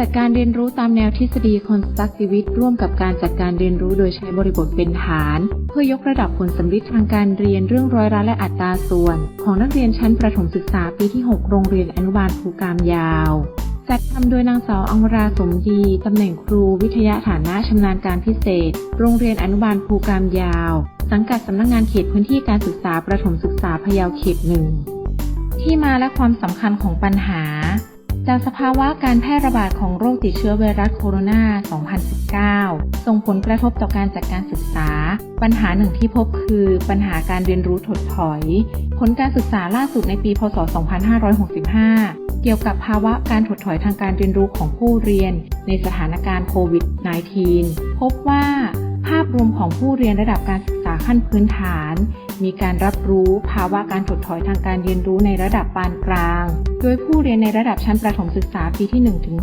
จัดการเรียนรู้ตามแนวทฤษฎี constructivist ร่วมกับการจัดการเรียนรู้โดยใช้บริบทเป็นฐาน เพื่อยกระดับผลสำลิดทางการเรียนเรื่องร้อยละและอัตราส่วน ของนักเรียนชั้นประถมศึกษาปีที่ 6 โรงเรียนอนุบาลภูกามยาว จัดทำโดยนางสาวอังราสมดีตำแหน่งครูวิทยาฐานะชำนาญการพิเศษ โรงเรียนอนุบาลภูกามยาว สังกัดสำนักงานเขตพื้นที่การศึกษาประถมศึกษาพะเยาเขตหนึ่งที่มาและความสำคัญของปัญหา จากสภาวะการแพร่ระบาดของโรคติดเชื้อไวรัสโคโรนา 2019 ส่งผลกระทบต่อการจัดการศึกษา ปัญหาหนึ่งที่พบคือปัญหาการเรียนรู้ถดถอย ผลการศึกษาล่าสุดในปี พศ 2565 เกี่ยวกับภาวะการถดถอยทางการเรียนรู้ของผู้เรียน ในสถานการณ์โควิด -19 พบว่า ภาพรวมของผู้เรียนระดับการศึกษาขั้นพื้นฐาน มีการรับรู้ภาวะการถดถอยทางการเรียนรู้ในระดับปานกลาง โดยผู้เรียนในระดับชั้นประถมศึกษาปีที่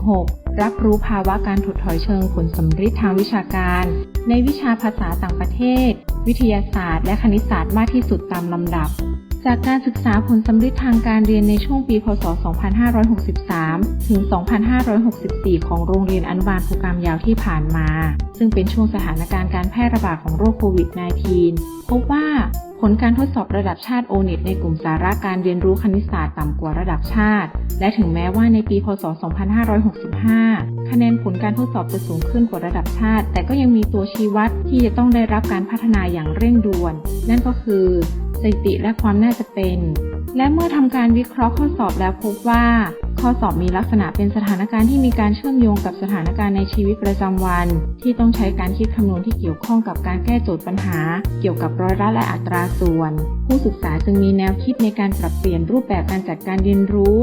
1-6 รับรู้ภาวะการถดถอยเชิงผลสำฤทธิ์ทางวิชาการ ในวิชาภาษาต่างประเทศ วิทยาศาสตร์ และคณิตศาสตร์มากที่สุดตามลำดับ จากการศึกษาผลสำฤทธิ์ทางการเรียนในช่วงปี พศ 2563 ถึง 2564 ของโรงเรียนอนุบาลภูกามยาวที่ผ่านมา ซึ่งเป็นช่วงสถานการณ์การแพร่ระบาดของโรคโควิด -19 พบว่าผลการทดสอบระดับชาติโอเน็ตในกลุ่มสาระการเรียนรู้คณิตศาสตร์ต่ำกว่าระดับชาติ และถึงแม้ว่าในปี พศ 2565 คะแนนผลการทดสอบจะสูงขึ้นกว่าระดับชาติ แต่ก็ยังมีตัวชี้วัดที่จะต้องได้รับการพัฒนาอย่างเร่งด่วน นั่นก็คือ สถิติและความน่าจะเป็น และเมื่อทำการวิเคราะห์ข้อสอบแล้วพบว่า ข้อสอบมีลักษณะเป็นสถานการณ์ที่มีการเชื่อมโยงกับสถานการณ์ในชีวิตประจำวัน ที่ต้องใช้การคิดคำนวณที่เกี่ยวข้องกับการแก้โจทย์ปัญหา เกี่ยวกับร้อยละและอัตราส่วน ผู้ศึกษาจึงมีแนวคิดในการปรับเปลี่ยนรูปแบบการจัดการเรียนรู้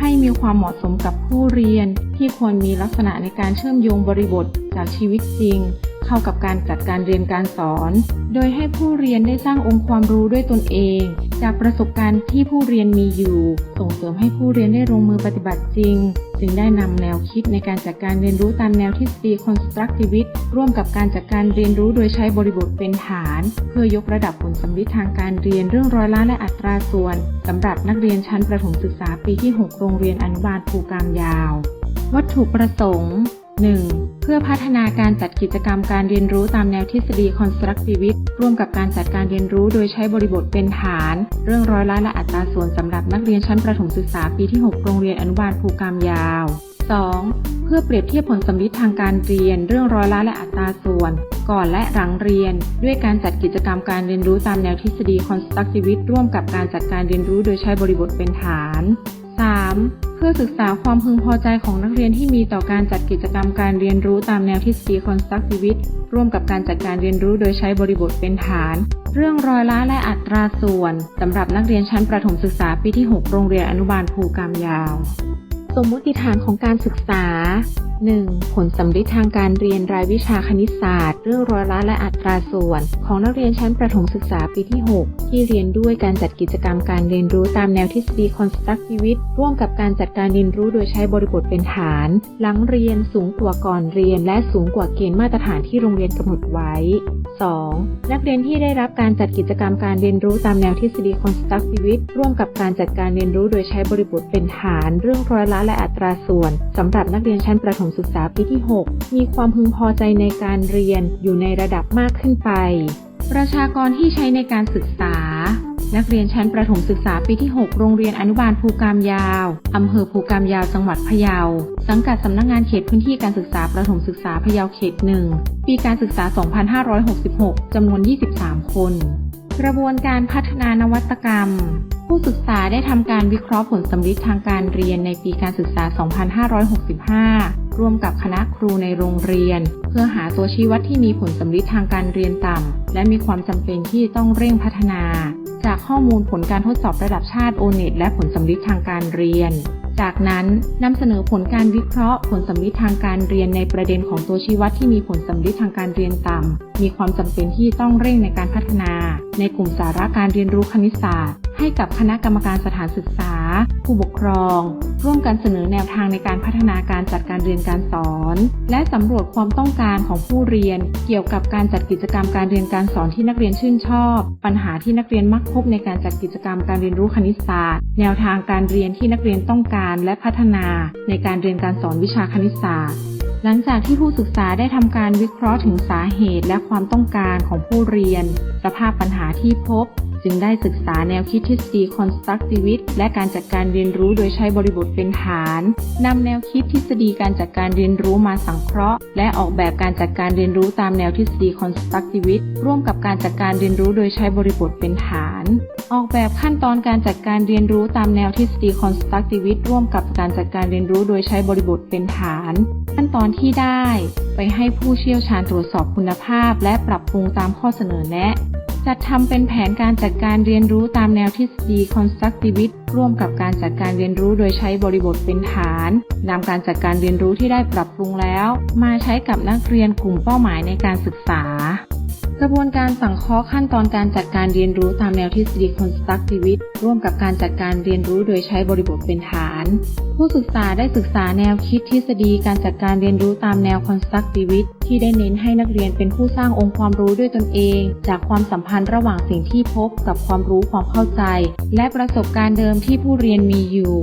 ให้มีความเหมาะสมกับผู้เรียน ที่ควรมีลักษณะในการเชื่อมโยงบริบทจากชีวิตจริง เข้ากับการจัดการเรียนการสอน โดยให้ผู้เรียนได้สร้างองค์ความรู้ด้วยตนเอง จากประสบการณ์ที่ผู้เรียนมีอยู่ ส่งเสริมให้ผู้เรียนได้ลงมือปฏิบัติจริง จึงได้นำแนวคิดในการจัดการเรียนรู้ตามแนวทฤษฎี constructivist ร่วมกับการจัดการเรียนรู้โดยใช้บริบทเป็นฐาน เพื่อยกระดับผลสำลิดทางการเรียนเรื่องร้อยละและอัตราส่วนสำหรับนักเรียนชั้นประถมศึกษาปีที่ 6 โรงเรียนอนุบาลภูกามยาว วัตถุประสงค์ 1. เพื่อพัฒนาการจัดกิจกรรมการเรียนรู้ตามแนวทฤษฎี constructivist ร่วมกับการจัดการเรียนรู้โดยใช้บริบทเป็นฐาน เรื่องร้อยละและอัตราส่วนสำหรับนักเรียนชั้นประถมศึกษาปีที่ 6 โรงเรียนอนุบาลภูกามยาว 2. เพื่อเปรียบเทียบผลสำลิดทางการเรียน เรื่องร้อยละและอัตราส่วน ก่อนและหลังเรียน ด้วยการจัดกิจกรรมการเรียนรู้ตามแนวทฤษฎี constructivist ร่วมกับการจัดการเรียนรู้โดยใช้บริบทเป็นฐาน 3. เพื่อศึกษาความพึงพอใจของนักเรียนที่มีต่อการจัดกิจกรรมการเรียนรู้ตามแนวทฤษฎี constructivist ร่วมกับการจัดการเรียนรู้โดยใช้บริบทเป็นฐาน เรื่องรอยละและอัตราส่วนสำหรับนักเรียนชั้นประถมศึกษาปีที่ 6 โรงเรียนอนุบาลภูกามยาว สมมุติฐานของการศึกษา 1. ผลสำลิดทางการเรียนรายวิชาคณิตศาสตร์ เรื่องร้อยละและอัตราส่วน ของนักเรียนชั้นประถมศึกษาปีที่ 6 ที่เรียนด้วยการจัดกิจกรรมการเรียนรู้ตามแนวทฤษฎี constructivist ร่วมกับการจัดการเรียนรู้โดยใช้บริบทเป็นฐาน หลังเรียนสูงกว่าก่อนเรียน และสูงกว่าเกณฑ์มาตรฐานที่โรงเรียนกำหนดไว้ 2. นักเรียนที่ได้รับการจัดกิจกรรมการเรียนรู้ตามแนวทฤษฎี constructivist ร่วมกับการจัดการเรียนรู้โดยใช้บริบทเป็นฐาน เรื่องร้อยละและอัตราส่วนสำหรับนักเรียนชั้นประถมศึกษาปีที่ 6 มีความพึงพอใจในการเรียนอยู่ในระดับมากขึ้นไป ประชากรที่ใช้ในการศึกษา นักเรียนชั้นประถมศึกษาปีที่ 6 โรงเรียนอนุบาลภูกามยาว อำเภอภูกามยาว จังหวัดพะเยา สังกัดสำนักงงานเขตพื้นที่การศึกษาประถมศึกษาพะเยาเขตหนึ่ง ปีการศึกษา 2566 จำนวน 23 คน กระบวนการพัฒนานวัตกรรม ผู้ศึกษาได้ทำการวิเคราะห์ผลสำลิดทางการเรียนในปีการศึกษา 2565 ร่วมกับคณะครูในโรงเรียน เพื่อหาตัวชี้วัดที่มีผลสำลิดทางการเรียนต่ำ และมีความจำเป็นที่ต้องเร่งพัฒนา จากข้อมูลผลการทดสอบระดับชาติโอเน็ตและผลสำลิดทางการเรียน จากนั้นนำเสนอผลการวิเคราะห์ ผลสำลิดทางการเรียนในประเด็นของตัวชี้วัดที่มีผลสำลิดทางการเรียนต่ำ มีความจำเป็นที่ต้องเร่งในการพัฒนา ในกลุ่มสาระการเรียนรู้คณิตศาสตร์ ให้กับคณะกรรมการสถานศึกษา ผู้ปกครอง ร่วมกันเสนอแนวทางในการพัฒนาการจัดการเรียนการสอน และสำรวจความต้องการของผู้เรียน เกี่ยวกับการจัดกิจกรรมการเรียนการสอนที่นักเรียนชื่นชอบ ปัญหาที่นักเรียนมักพบในการจัดกิจกรรมการเรียนรู้คณิตศาสตร์ แนวทางการเรียนที่นักเรียนต้องการและพัฒนาในการเรียนการสอนวิชาคณิตศาสตร์หลังจากที่ผู้ศึกษาได้ทำการวิเคราะห์ถึงสาเหตุและความต้องการของผู้เรียน สภาพปัญหาที่พบ จึงได้ศึกษาแนวคิดทฤษฎี constructivist และการจัดการเรียนรู้โดยใช้บริบทเป็นฐานนำแนวคิดทฤษฎีการจัดการเรียนรู้มาสังเคราะห์ และออกแบบการจัดการเรียนรู้ตามแนวทฤษฎี constructivist ร่วมกับการจัดการเรียนรู้โดยใช้บริบทเป็นฐาน ออกแบบขั้นตอนการจัดการเรียนรู้ตามแนวทฤษฎี constructivist ร่วมกับการจัดการเรียนรู้โดยใช้บริบทเป็นฐาน ขั้นตอนที่ได้ ไปให้ผู้เชี่ยวชาญตรวจสอบคุณภาพ และปรับปรุงตามข้อเสนอแนะ จัดทำเป็นแผนการจัดการเรียนรู้ตามแนวทฤษฎี constructivist ร่วมกับการจัดการเรียนรู้โดยใช้บริบทเป็นฐานนำการจัดการเรียนรู้ที่ได้ปรับปรุงแล้ว มาใช้กับนักเรียนกลุ่มเป้าหมายในการศึกษา กระบวนการสังเคราะห์ขั้นตอนการจัดการเรียนรู้ตามแนวทฤษฎี constructivist ร่วมกับการจัดการเรียนรู้โดยใช้บริบทเป็นฐาน ผู้ศึกษาได้ศึกษาแนวคิดทฤษฎีการจัดการเรียนรู้ตามแนว constructivist ที่ได้เน้นให้นักเรียนเป็นผู้สร้างองค์ความรู้ด้วยตนเอง จากความสัมพันธ์ระหว่างสิ่งที่พบกับความรู้ความเข้าใจ และประสบการณ์เดิมที่ผู้เรียนมีอยู่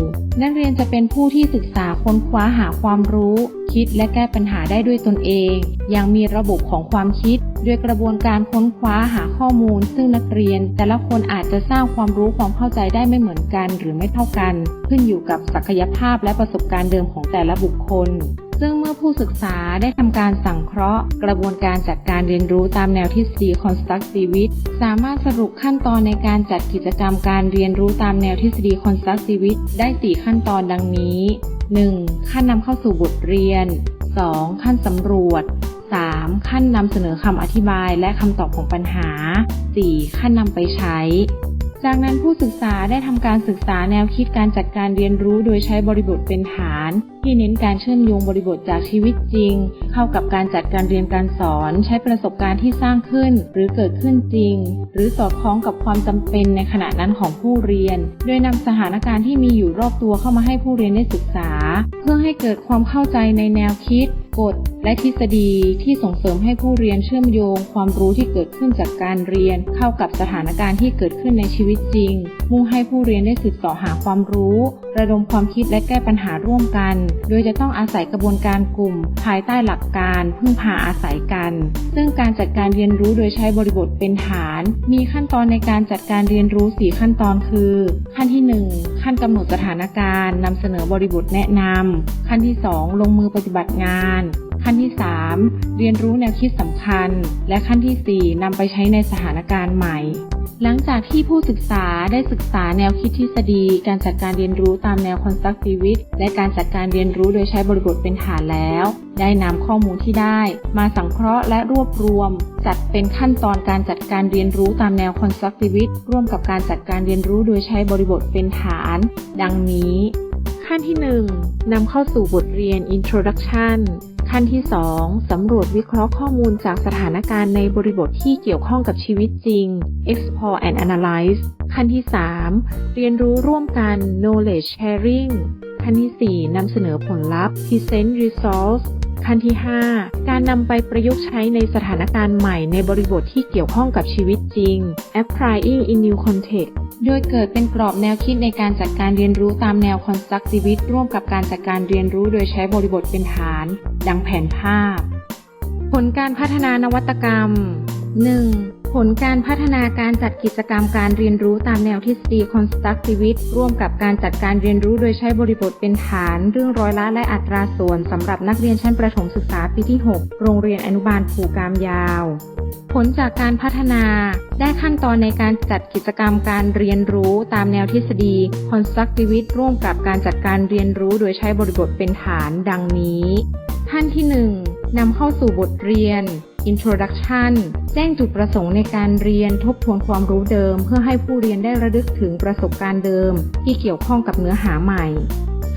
นักเรียนจะเป็นผู้ที่ศึกษาค้นคว้าหาความรู้ คิดและแก้ปัญหาได้ด้วยตนเองอย่างมีระบบของความคิดด้วยกระบวนการค้นคว้าหาข้อมูล ซึ่งนักเรียน แต่ละคนอาจจะสร้างความรู้ความเข้าใจได้ไม่เหมือนกัน หรือไม่เท่ากัน ขึ้นอยู่กับศักยภาพและประสบการณ์เดิมของแต่ละบุคคล ซึ่งเมื่อผู้ศึกษาได้ทำการสังเคราะห์ กระบวนการจัดการเรียนรู้ตามแนวทฤษฎี constructivist สามารถสรุปขั้นตอนในการจัดกิจกรรมการเรียนรู้ตามแนวทฤษฎี constructivist ได้ 4 ขั้นตอนดังนี้ 1. ขั้นนำเข้าสู่บทเรียน 2. ขั้นสำรวจ 3. ขั้นนำเสนอคำอธิบายและคำตอบของปัญหา 4. ขั้นนำไปใช้ จากนั้นผู้ศึกษาได้ทำการศึกษาแนวคิดการจัดการเรียนรู้โดยใช้บริบทเป็นฐาน ที่เน้นการเชื่อมโยงบริบทจากชีวิตจริง เข้ากับการจัดการเรียนการสอน ใช้ประสบการณ์ที่สร้างขึ้น หรือเกิดขึ้นจริง หรือสอดคล้องกับความจำเป็นในขณะนั้นของผู้เรียน โดยนำสถานการณ์ที่มีอยู่รอบตัวเข้ามาให้ผู้เรียนได้ศึกษา เพื่อให้เกิดความเข้าใจในแนวคิดกฎ และทฤษฎีที่ส่งเสริมให้ผู้เรียนเชื่อมโยง ความรู้ที่เกิดขึ้นจากการเรียน เข้ากับสถานการณ์ที่เกิดขึ้นในชีวิตจริง มุ่งให้ผู้เรียนได้สืบเสาะหาความรู้ ระดมความคิดและแก้ปัญหาร่วมกัน โดยจะต้องอาศัยกระบวนการกลุ่ม ภายใต้หลักการพึ่งพาอาศัยกัน ซึ่งการจัดการเรียนรู้โดยใช้บริบทเป็นฐาน มีขั้นตอนในการจัดการเรียนรู้ 4 ขั้นตอนคือ ขั้นที่ 1 ขั้นกำหนดสถานการณ์นำเสนอบริบทแนะนำขั้นที่ 2 ลงมือปฏิบัติงาน ขั้นที่ 3 เรียนรู้แนวคิดสำคัญ และขั้นที่ 4นำไปใช้ในสถานการณ์ใหม่ หลังจากที่ผู้ศึกษาได้ศึกษาแนวคิดทฤษฎี การจัดการเรียนรู้ตามแนว constructivist และการจัดการเรียนรู้โดยใช้บริบทเป็นฐานแล้ว ได้นำข้อมูลที่ได้ มาสังเคราะห์และรวบรวม จัดเป็นขั้นตอนการจัดการเรียนรู้ตามแนว constructivist ร่วมกับการจัดการเรียนรู้โดยใช้บริบทเป็นฐาน ดังนี้ ขั้นที่ 1นำเข้าสู่บทเรียน introduction ขั้นที่ 2 สำรวจวิเคราะห์ข้อมูลจากสถานการณ์ในบริบทที่เกี่ยวข้องกับชีวิตจริง explore and analyze ขั้นที่ 3 เรียนรู้ร่วมกัน knowledge sharing ขั้นที่ 4นำเสนอผลลัพธ์ present results ขั้นที่ 5 การนำไปประยุกต์ใช้ในสถานการณ์ใหม่ในบริบทที่เกี่ยวข้องกับชีวิตจริง applying in new context โดยเกิดเป็นกรอบแนวคิดในการจัดการเรียนรู้ตามแนว constructivist ร่วมกับการจัดการเรียนรู้โดยใช้บริบทเป็นฐาน ดังแผนภาพ ผลการพัฒนานวัตกรรม 1. ผลการพัฒนาการจัดกิจกรรมการเรียนรู้ตามแนวทฤษฎี constructivist ร่วมกับการจัดการเรียนรู้โดยใช้บริบทเป็นฐาน เรื่องร้อยละและอัตราส่วนสำหรับนักเรียนชั้นประถมศึกษาปีที่ 6 โรงเรียนอนุบาลผูกามยาว ผลจากการพัฒนาได้ขั้นตอนในการจัดกิจกรรมการเรียนรู้ตามแนวทฤษฎี constructivist ร่วมกับการจัดการเรียนรู้โดยใช้บริบทเป็นฐาน ดังนี้ ขั้นที่ 1นำเข้าสู่บทเรียน Introduction แจ้งจุดประสงค์ในการเรียนทบทวนความรู้เดิม เพื่อให้ผู้เรียนได้ระลึกถึงประสบการณ์เดิม ที่เกี่ยวข้องกับเนื้อหาใหม่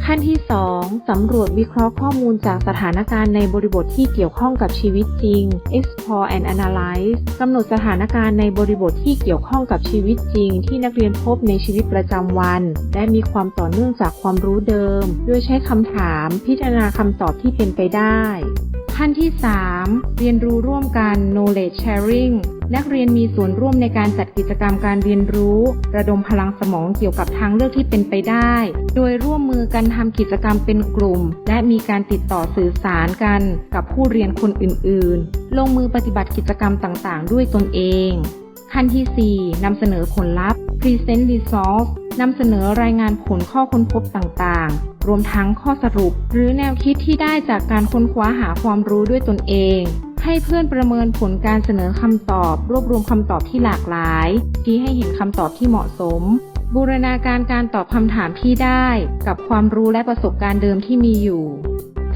ขั้นที่ 2 สำรวจวิเคราะห์ข้อมูลจากสถานการณ์ในบริบทที่เกี่ยวข้องกับชีวิตจริง explore and analyze กำหนดสถานการณ์ในบริบทที่เกี่ยวข้องกับชีวิตจริง ที่นักเรียนพบในชีวิตประจำวัน และมีความต่อเนื่องจากความรู้เดิม โดยใช้คำถาม พิจารณาคำตอบที่เป็นไปได้ ขั้นที่ 3 เรียนรู้ร่วมกัน knowledge sharing นักเรียนมีส่วนร่วมในการจัดกิจกรรมการเรียนรู้ ระดมพลังสมองเกี่ยวกับทางเลือกที่เป็นไปได้ โดยร่วมมือกันทำกิจกรรมเป็นกลุ่ม และมีการติดต่อสื่อสารกันกับผู้เรียนคนอื่นๆ ลงมือปฏิบัติกิจกรรมต่างๆ ด้วยตนเอง ขั้นที่ 4นำเสนอผลลัพธ์ Present Results นำเสนอรายงานผลข้อค้นพบต่างๆ รวมทั้งข้อสรุป หรือแนวคิดที่ได้จากการค้นคว้าหาความรู้ด้วยตนเอง ให้เพื่อนประเมินผลการเสนอคำตอบ รวบรวมคำตอบที่หลากหลายชี้ให้เห็นคำตอบที่เหมาะสม บูรณาการการตอบคำถามที่ได้ กับความรู้และประสบการณ์เดิมที่มีอยู่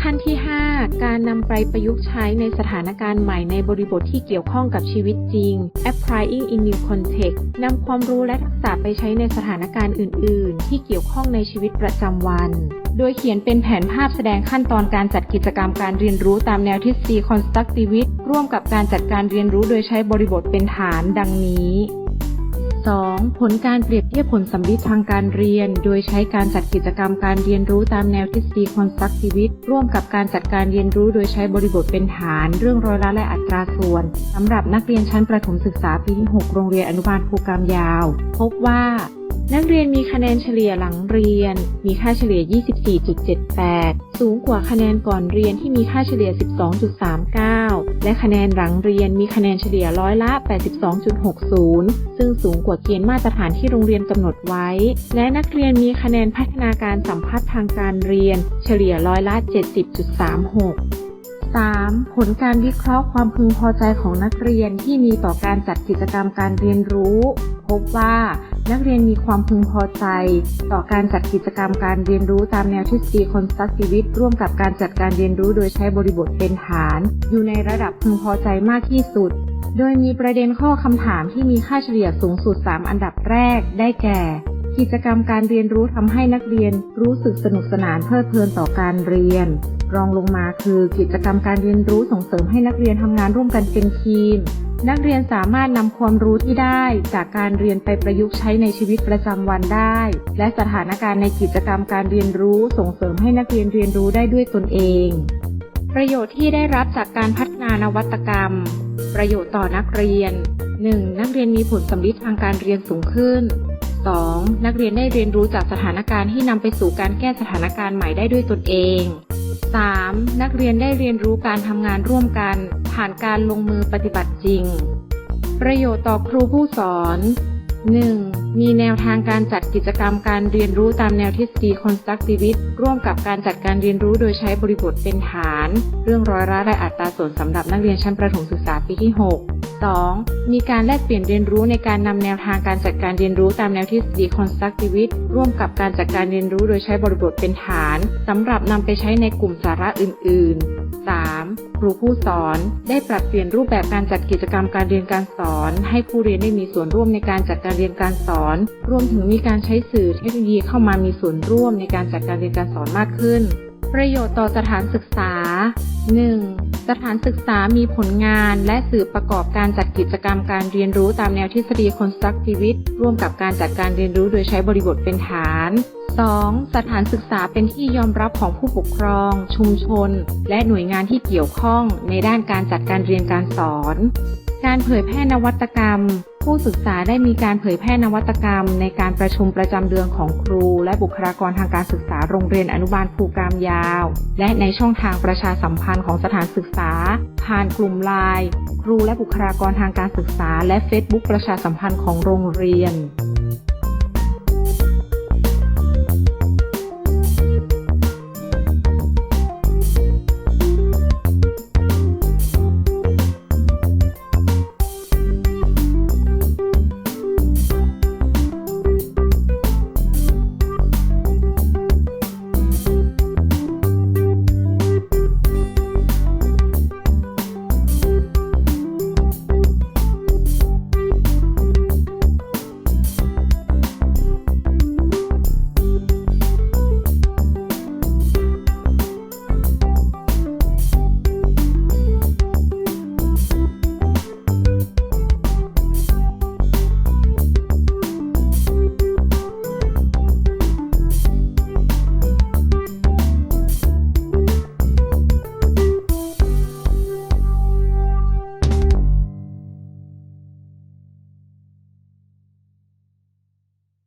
ขั้นที่ 5 การนำไปประยุกต์ใช้ในสถานการณ์ใหม่ในบริบทที่เกี่ยวข้องกับชีวิตจริง applying in new context นำความรู้และทักษะไปใช้ในสถานการณ์อื่น ๆ ที่เกี่ยวข้องในชีวิตประจำวัน โดยเขียนเป็นแผนภาพแสดงขั้นตอนการจัดกิจกรรมการเรียนรู้ตามแนวทฤษฎี constructivist ร่วมกับการจัดการเรียนรู้โดยใช้บริบทเป็นฐานดังนี้ 2. ผลการเปรียบเทียบผลสัมฤทธิ์ทางการเรียน โดยใช้การจัดกิจกรรมการเรียนรู้ตามแนวทฤษฎีคอนสตรักติวิตร่วมกับการจัดการเรียนรู้โดยใช้บริบทเป็นฐาน เรื่องร้อยละและอัตราส่วนสำหรับนักเรียนชั้นประถมศึกษาปีที่ 6 โรงเรียนอนุบาลภูกรมยาว พบว่า นักเรียนมีคะแนนเฉลี่ยหลังเรียน มีค่าเฉลี่ย 24.78 สูงกว่าคะแนนก่อนเรียนที่มีค่าเฉลี่ย 12.39 และคะแนนหลังเรียนมีคะแนนเฉลี่ยร้อยละ 82.60 ซึ่งสูงกว่าเกณฑ์มาตรฐานที่โรงเรียนกำหนดไว้ และนักเรียนมีคะแนนพัฒนาการสัมพัทธ์ทางการเรียน เฉลี่ยร้อยละ 70.36 3. ผลการวิเคราะห์ความพึงพอใจของนักเรียนที่มีต่อการจัดกิจกรรมการเรียนรู้ พบว่านักเรียนมีความพึงพอใจ ต่อการจัดกิจกรรมการเรียนรู้ตามแนวทฤษฎี constructivist ร่วมกับการจัดการเรียนรู้โดยใช้บริบทเป็นฐาน อยู่ในระดับพึงพอใจมากที่สุด โดยมีประเด็นข้อคำถามที่มีค่าเฉลี่ยสูงสุด 3 อันดับแรก ได้แก่ กิจกรรมการเรียนรู้ทำให้นักเรียนรู้สึกสนุกสนานเพลิดเพลินต่อการเรียน รองลงมาคือกิจกรรมการเรียนรู้ส่งเสริมให้นักเรียนทำงานร่วมกันเป็นทีม นักเรียนสามารถนำความรู้ที่ได้ จากการเรียนไปประยุกต์ใช้ในชีวิตประจำวันได้ และสถานการณ์ในกิจกรรมการเรียนรู้ส่งเสริมให้นักเรียนเรียนรู้ได้ด้วยตนเอง ประโยชน์ที่ได้รับจากการพัฒนานวัตกรรม ประโยชน์ต่อนักเรียน 1. นักเรียนมีผลสำลิดทางการเรียนสูงขึ้น 2. นักเรียนได้เรียนรู้จากสถานการณ์ที่นำไปสู่การแก้สถานการณ์ใหม่ได้ด้วยตนเอง 3. นักเรียนได้เรียนรู้การทำงานร่วมกัน ผ่านการลงมือปฏิบัติจริง ประโยชน์ต่อครูผู้สอน 1. มีแนวทางการจัดกิจกรรมการเรียนรู้ตามแนวทฤษฎี constructivist ร่วมกับการจัดการเรียนรู้โดยใช้บริบทเป็นฐาน เรื่องร้อยละและอัตราส่วนสำหรับนักเรียนชั้นประถมศึกษาปีที่ 6 2. มีการแลกเปลี่ยนเรียนรู้ในการนำแนวทางการจัดการเรียนรู้ตามแนวทฤษฎี constructivist ร่วมกับการจัดการเรียนรู้โดยใช้บริบทเป็นฐานสำหรับนำไปใช้ในกลุ่มสาระอื่น ๆ 3. ครูผู้สอนได้ปรับเปลี่ยนรูปแบบการจัดกิจกรรมการเรียนการสอน ให้ผู้เรียนได้มีส่วนร่วมในการจัดการเรียนการสอน รวมถึงมีการใช้สื่อเทคโนโลยีเข้ามามีส่วนร่วมในการจัดการเรียนการสอนมากขึ้น ประโยชน์ต่อสถานศึกษา 1. สถานศึกษามีผลงานและสื่อประกอบการจัดกิจกรรมการเรียนรู้ตามแนวทฤษฎี constructivist ร่วมกับการจัดการเรียนรู้โดยใช้บริบทเป็นฐาน 2. สถานศึกษาเป็นที่ยอมรับของผู้ปกครอง ชุมชน และหน่วยงานที่เกี่ยวข้องในด้านการจัดการเรียนการสอน การเผยแพร่นวัตกรรม ผู้ศึกษาได้มีการเผยแพร่นวัตกรรม ในการประชุมประจำเดือนของครู และบุคลากรทางการศึกษาโรงเรียนอนุบาลภูกามยาว และในช่องทางประชาสัมพันธ์ของสถานศึกษา ผ่านกลุ่มไลน์ครูและบุคลากรทางการศึกษา และเฟซบุ๊กประชาสัมพันธ์ของโรงเรียน